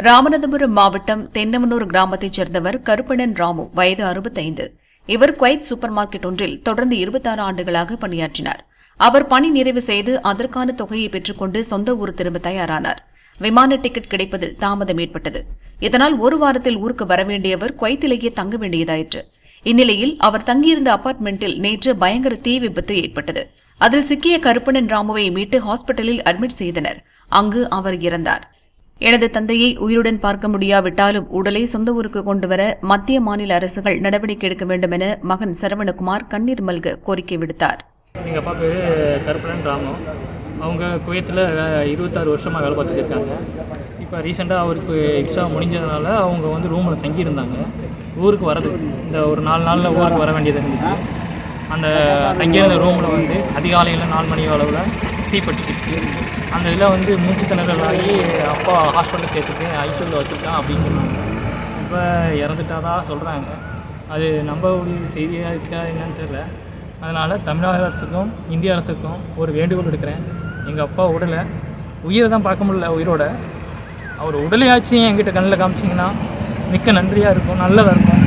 ராமநாதபுரம் மாவட்டம் தென்னமனூர் கிராமத்தைச் சேர்ந்தவர் கருப்பணன் ராமு வயது அறுபத்தைந்து. இவர் குவைத் சூப்பர் மார்க்கெட் ஒன்றில் தொடர்ந்து இருபத்தாறு ஆண்டுகளாக பணியாற்றினார். அவர் பணி நிறைவு செய்து அதற்கான தொகையை பெற்றுக்கொண்டு சொந்த ஊர் திரும்ப தயாரானார். விமான டிக்கெட் கிடைப்பதில் தாமதம் ஏற்பட்டது. இதனால் ஒரு வாரத்தில் ஊருக்கு வரவேண்டியவர் குவைத்திலேயே தங்க வேண்டியதாயிற்று. இந்நிலையில் அவர் தங்கியிருந்த அபார்ட்மெண்டில் நேற்று பயங்கர தீ விபத்து ஏற்பட்டது. அதில் சிக்கிய கருப்பணன் ராமுவை மீட்டு ஹாஸ்பிட்டலில் அட்மிட் செய்தனர். அங்கு அவர் இறந்தார். எனது தந்தையை உயிருடன் பார்க்க முடியாவிட்டாலும் உடலை சொந்த ஊருக்கு கொண்டுவர மத்திய மாநில அரசுகள் நடவடிக்கை எடுக்க வேண்டும் என மகன் சரவணகுமார் கண்ணீர் மல்க கோரிக்கை விடுத்தார். எங்கள் அப்பா பேர் ராமு. அவங்க குவைத்தில் இருபத்தாறு வருஷமாக வேலை பார்த்துட்டு இருக்காங்க. இப்போ ரீசெண்டாக அவருக்கு எக்ஸாம் முடிஞ்சதுனால அவங்க வந்து ரூமில் தங்கியிருந்தாங்க. ஊருக்கு வரது. இந்த ஒரு நாலு நாளில் ஊருக்கு வர வேண்டியது இருந்துச்சு. அந்த தங்கியிருந்த ரூமில் வந்து அதிகாலையில் நாலு மணி அளவில் தீப்பட்டுக்கிச்சு அந்த இதில் வந்து மூச்சு திணறல் ஆகி அப்பா ஹாஸ்பிட்டலில் சேர்த்துட்டு ஐசியூவில் வச்சுருக்கான் அப்படின்னு சொன்னாங்க. இப்போ இறந்துட்டாதா சொல்கிறாங்க. அது நம்ப முடிய செய்தியாக இருக்கா என்னன்னு தெரில அதனால் தமிழ்நாடு அரசுக்கும் இந்திய அரசுக்கும் ஒரு வேண்டுகோள் எடுக்கிறேன் எங்கள் அப்பா உடலை உயிரை தான் பார்க்க முடியல உயிரோட. அவர் உடலையாச்சும் என்கிட்ட கண்ணில் காமிச்சிங்கன்னா மிக்க நன்றியாக இருக்கும் நல்லதாக இருக்கும்.